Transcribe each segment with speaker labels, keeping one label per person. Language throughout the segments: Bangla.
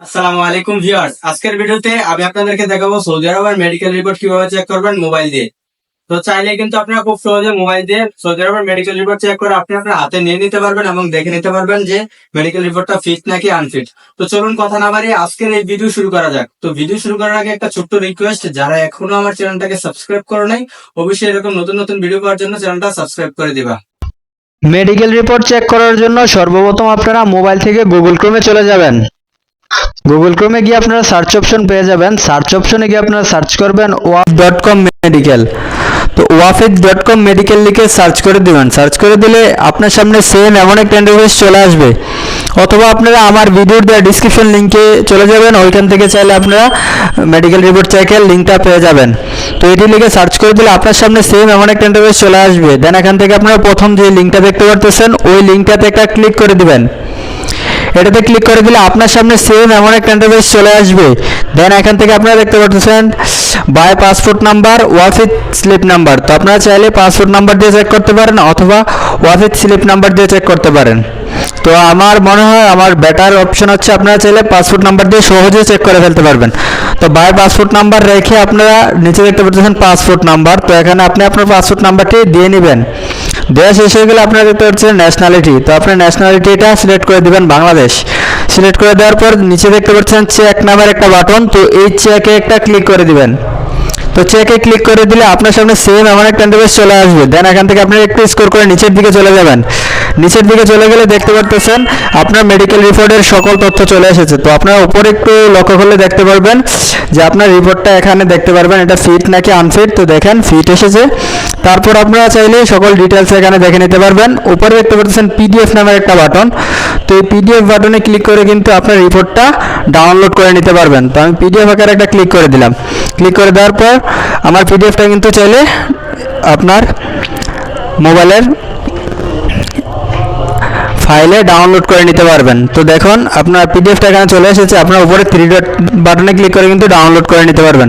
Speaker 1: আসসালামু আলাইকুম ভিউয়ার্স। আজকের ভিডিওতে আমি আপনাদেরকে দেখাবো সৌদি আরবের মেডিকেল রিপোর্ট কীভাবে চেক করবেন মোবাইল দিয়ে। তো চাইলে কিন্তু আপনারা খুব সহজে মোবাইল দিয়ে সৌদি আরবের মেডিকেল রিপোর্ট চেক করে আপনি আপনার হাতে নিয়ে নিতে পারবেন এবং দেখে নিতে পারবেন যে মেডিকেল রিপোর্টটা ফিট নাকি আনফিট তো চলুন কথা না বাড়িয়ে আজকের এই ভিডিও শুরু করা যাক। তো ভিডিও শুরু করার আগে একটা ছোট্ট রিকোয়েস্ট যারা এখনও আমার চ্যানেলটাকে সাবস্ক্রাইব করে নাই, অবশ্যই এরকম নতুন নতুন ভিডিও পাওয়ার জন্য চ্যানেলটা সাবস্ক্রাইব করে দিবা।
Speaker 2: মেডিকেল রিপোর্ট চেক করার জন্য সর্বপ্রথম আপনারা মোবাইল থেকে গুগল ক্রোমে চলে যাবেন। গুগল ক্রোমে গিয়ে আপনারা সার্চ অপশন পেয়ে যাবেন। সার্চ অপশনে গিয়ে আপনারা সার্চ করবেন ওয়াফ ডট কম মেডিকেল তো ওয়াফিক ডট কম মেডিকেল লিখে সার্চ করে দিবেন। সার্চ করে দিলে আপনার সামনে সেম এমন একটা ইন্টারফেস চলে আসবে। অথবা আপনারা আমার ভিডিওর দেওয়া ডিসক্রিপশন লিঙ্কে চলে যাবেন। ওইখান থেকে চাইলে আপনারা মেডিকেল রিপোর্ট চেকের লিঙ্কটা পেয়ে যাবেন। তো এটি লিখে সার্চ করে দিলে আপনার সামনে সেম এমন একটা ইন্টারফেস চলে আসবে। দেন এখান থেকে আপনারা প্রথম যে লিঙ্কটা দেখতে পারতেছেন, ওই লিঙ্কটাতে একটা ক্লিক করে দিবেন। এটাতে ক্লিক করে দিলে আপনার সামনে সেম এমন একটা ইন্টারফেস চলে আসবে। দেন এখান থেকে আপনারা দেখতে পাচ্ছেন by passport number Wafid slip number তো আপনারা চাইলে পাসপোর্ট নাম্বার দিয়ে চেক করতে পারেন অথবা ওয়াফিত স্লিপ নাম্বার দিয়ে চেক করতে পারেন। তো আমার মনে হয় আমার বেটার অপশন হচ্ছে আপনারা চাইলে পাসপোর্ট নাম্বার দিয়ে সহজে চেক করে ফেলতে পারবেন। তো বাই পাসপোর্ট নাম্বার রেখে আপনারা নিচে দেখতে পাচ্ছেন পাসপোর্ট নাম্বার তো এখানে আপনি আপনার পাসপোর্ট নাম্বারটি দিয়ে নেবেন। দেওয়া শেষ হয়ে গেলে আপনারা দেখতে পাচ্ছেন ন্যাশনালিটি তো আপনার ন্যাশনালিটিটা সিলেক্ট করে দিবেন বাংলাদেশ। সিলেক্ট করে দেওয়ার পর নিচে দেখতে পাচ্ছেন চেক নামের একটা বাটন তো এই চেকে একটা ক্লিক করে দিবেন। তো চেকে ক্লিক করে দিলে আপনার সামনে সেম এমন একটা ইন্টারফেস চলে আসবে। দেন এখান থেকে আপনি একটু স্কোর করে নিচের দিকে চলে যাবেন। নিচের দিকে চলে গেলে দেখতে পারতেছেন আপনার মেডিকেল রিপোর্টের সকল তথ্য চলে এসেছে। তো আপনারা উপরে একটু লক্ষ্য করলে দেখতে পারবেন যে আপনার রিপোর্টটা এখানে দেখতে পারবেন, এটা ফিট নাকি আনফিট তো দেখেন ফিট এসেছে। তারপর আপনারা চাইলে সকল ডিটেলস এখানে দেখে নিতে পারবেন। উপরে দেখতে পাচ্ছেন পিডিএফ নামের একটা বাটন তো এই পিডিএফ বাটনে ক্লিক করে কিন্তু আপনার রিপোর্টটা ডাউনলোড করে নিতে পারবেন। তো আমি পিডিএফ আকারে একটা ক্লিক করে দিলাম। ক্লিক করে দেওয়ার পর আমার পিডিএফটা কিন্তু চাইলে আপনার মোবাইলের ফাইলে ডাউনলোড করে নিতে পারবেন। তো দেখুন, আপনার পিডিএফটা এখানে চলে এসেছে। আপনার উপরে থ্রি ডট বাটনে ক্লিক করে কিন্তু ডাউনলোড করে নিতে পারবেন।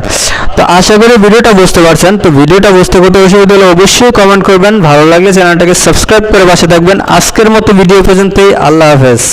Speaker 2: তো আশা করি ভিডিওটা বুঝতে পারছেন। তো ভিডিওটা বুঝতে করতে অসুবিধা হলে অবশ্যই কমেন্ট করবেন। ভালো লাগলে চ্যানেলটাকে সাবস্ক্রাইব করে পাশে থাকবেন। আজকের মতো ভিডিও পর্যন্তই। আল্লাহ হাফেজ।